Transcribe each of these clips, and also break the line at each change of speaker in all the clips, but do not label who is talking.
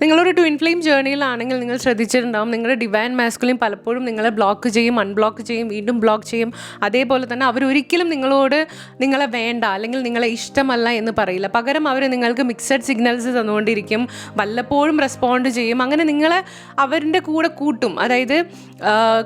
നിങ്ങളൊരു twin flame ജേർണിയിലാണെങ്കിൽ നിങ്ങൾ ശ്രദ്ധിച്ചിട്ടുണ്ടാവും. നിങ്ങളുടെ ഡിവൈൻ മാസ്കുലിൻ പലപ്പോഴും നിങ്ങളെ ബ്ലോക്ക് ചെയ്യും അൺബ്ലോക്ക് ചെയ്യും വീണ്ടും ബ്ലോക്ക് ചെയ്യും. അതേപോലെ തന്നെ അവരൊരിക്കലും നിങ്ങളോട് നിങ്ങളെ വേണ്ട അല്ലെങ്കിൽ നിങ്ങളെ ഇഷ്ടമല്ല എന്ന് പറയില്ല. പകരം അവർ നിങ്ങൾക്ക് മിക്സഡ് സിഗ്നൽസ് തന്നുകൊണ്ടിരിക്കും. വല്ലപ്പോഴും റെസ്പോണ്ട് ചെയ്യും. അങ്ങനെ നിങ്ങളെ അവരുടെ കൂടെ കൂട്ടും. അതായത്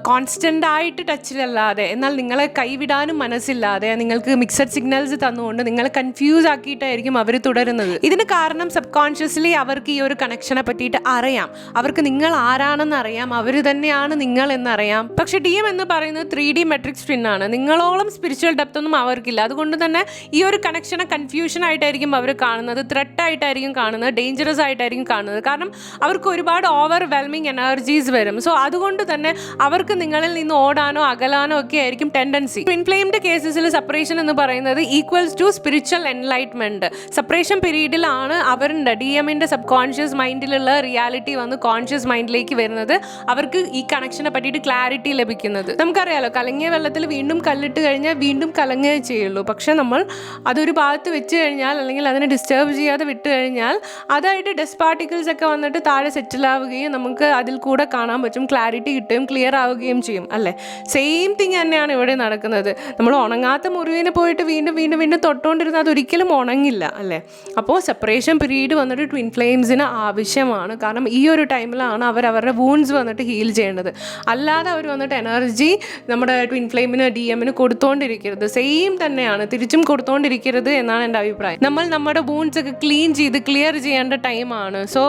കോൺസ്റ്റന്റ് ആയിട്ട് ടച്ചിലല്ലാതെ എന്നാൽ നിങ്ങളെ കൈവിടാനും മനസ്സില്ലാതെ നിങ്ങൾക്ക് മിക്സഡ് സിഗ്നൽസ് തന്നുകൊണ്ട് നിങ്ങളെ കൺഫ്യൂസ് ആക്കിയിട്ടായിരിക്കും അവർ തുടരുന്നത്. ഇതിന് കാരണം സബ് കോൺഷ്യസ്ലി അവർക്ക് ഈ ഒരു കണക്ഷനെ പറ്റിയിട്ട് അറിയാം. അവർക്ക് നിങ്ങൾ ആരാണെന്ന് അറിയാം. അവർ തന്നെയാണ് നിങ്ങൾ എന്നറിയാം. പക്ഷെ ഡി എന്ന് പറയുന്നത് ത്രീ ഡി മെട്രിക്സ് ആണ്. നിങ്ങളോളം സ്പിരിച്വൽ ഡെപ്ത് ഒന്നും അവർക്കില്ല. അതുകൊണ്ട് തന്നെ ഈ ഒരു കണക്ഷനെ കൺഫ്യൂഷൻ ആയിട്ടായിരിക്കും അവർ കാണുന്നത്. ത്രെട്ട് ആയിട്ടായിരിക്കും കാണുന്നത്. ഡേഞ്ചറസ് ആയിട്ടായിരിക്കും കാണുന്നത്. കാരണം അവർക്ക് ഒരുപാട് ഓവർ വെൽമിങ് എനർജീസ് വരും. സോ അതുകൊണ്ട് തന്നെ അവർക്ക് നിങ്ങളിൽ നിന്ന് ഓടാനോ അകലാനോ ഒക്കെ ആയിരിക്കും ടെൻഡൻസി ട്വിൻ ഫ്ലെയിംഡ് കേസസിൽ സെപ്പറേഷൻ എന്ന് പറയുന്നത് equals to spiritual enlightenment separation പീരീഡിലാണ് അവരുടെ ഡി എമ്മിന്റെ സബ് കോൺഷ്യസ് മൈൻഡിലുള്ള റിയാലിറ്റി വന്ന് കോൺഷ്യസ് മൈൻഡിലേക്ക് വരുന്നത് അവർക്ക് ഈ കണക്ഷനെ പറ്റിയിട്ട് ക്ലാരിറ്റി ലഭിക്കുന്നത്. നമുക്കറിയാലോ കലങ്ങിയ വെള്ളത്തിൽ വീണ്ടും കല്ലിട്ട് കഴിഞ്ഞാൽ വീണ്ടും കലങ്ങുകയേ ചെയ്യുള്ളൂ. പക്ഷെ നമ്മൾ അതൊരു ഭാഗത്ത് വെച്ച് കഴിഞ്ഞാൽ അല്ലെങ്കിൽ അതിനെ ഡിസ്റ്റർബ് ചെയ്യാതെ വിട്ട് കഴിഞ്ഞാൽ അതായിട്ട് ഡസ്റ്റ് പാർട്ടിക്കിൾസ് ഒക്കെ വന്നിട്ട് താഴെ സെറ്റിൽ ആവുകയും നമുക്ക് അതിൽ കൂടെ കാണാൻ പറ്റും ക്ലാരിറ്റി കിട്ടുകയും ക്ലിയർ ആവുകയും ചെയ്യും അല്ലേ? സെയിം തിങ് തന്നെയാണ് ഇവിടെ നടക്കുന്നത്. നമ്മൾ ഉണങ്ങാത്ത മുറിവിന് പോയിട്ട് വീണ്ടും വീണ്ടും വീണ്ടും തൊട്ടുകൊണ്ടിരുന്നാൽ അതൊരിക്കലും ഉണങ്ങില്ല അല്ലേ? അപ്പോൾ സെപ്പറേഷൻ പീരീഡ് വന്നിട്ട് ട്വിൻ ഫ്ലെയിംസിന് ആവശ്യമാണ് കാരണം ഈ ഒരു ടൈമിലാണ് അവർ അവരുടെ വൂൺസ് വന്നിട്ട് ഹീൽ ചെയ്യേണ്ടത്. അല്ലാതെ അവർ വന്നിട്ട് എനർജി നമ്മുടെ ട്വിൻ ഫ്ലെയിമിന് ഡി എമ്മിന് കൊടുത്തോണ്ടിരിക്കരുത്. സെയിം തന്നെയാണ്. തിരിച്ചും കൊടുത്തോണ്ടിരിക്കരുത് എന്നാണ് എന്റെ അഭിപ്രായം. നമ്മൾ നമ്മുടെ വൂൺസ് ഒക്കെ ക്ലീൻ ചെയ്ത് ക്ലിയർ ചെയ്യേണ്ട ടൈമാണ് സോ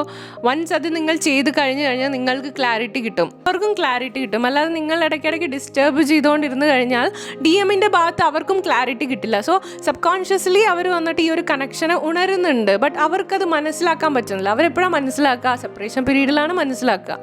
വൺസ് അത് നിങ്ങൾ ചെയ്ത് കഴിഞ്ഞ് കഴിഞ്ഞാൽ നിങ്ങൾക്ക് ക്ലാരിറ്റി കിട്ടും. അവർക്കും ക്ലാരിറ്റി കിട്ടും. അല്ലാതെ നിങ്ങൾ ഇടയ്ക്കിടയ്ക്ക് ഡിസ്റ്റർബ് ചെയ്തുകൊണ്ടിരുന്ന് കഴിഞ്ഞാൽ ഡി എമ്മിന്റെ ഭാഗത്ത് അവർക്കും ക്ലാരിറ്റി കിട്ടില്ല. സോ സബ് കോൺഷ്യസ്ലി അവർ വന്നിട്ട് ഈ ഒരു കണക്ഷനെ ഉണരുന്നുണ്ട്. ബട്ട് അവർക്കത് മനസ്സിലാക്കാൻ പറ്റുന്നില്ല. അവരെപ്പോഴാണ് മനസ്സിലാക്കുക. സെപ്പറേഷൻ പീരീഡിലാണ് മനസ്സിലാക്കുക.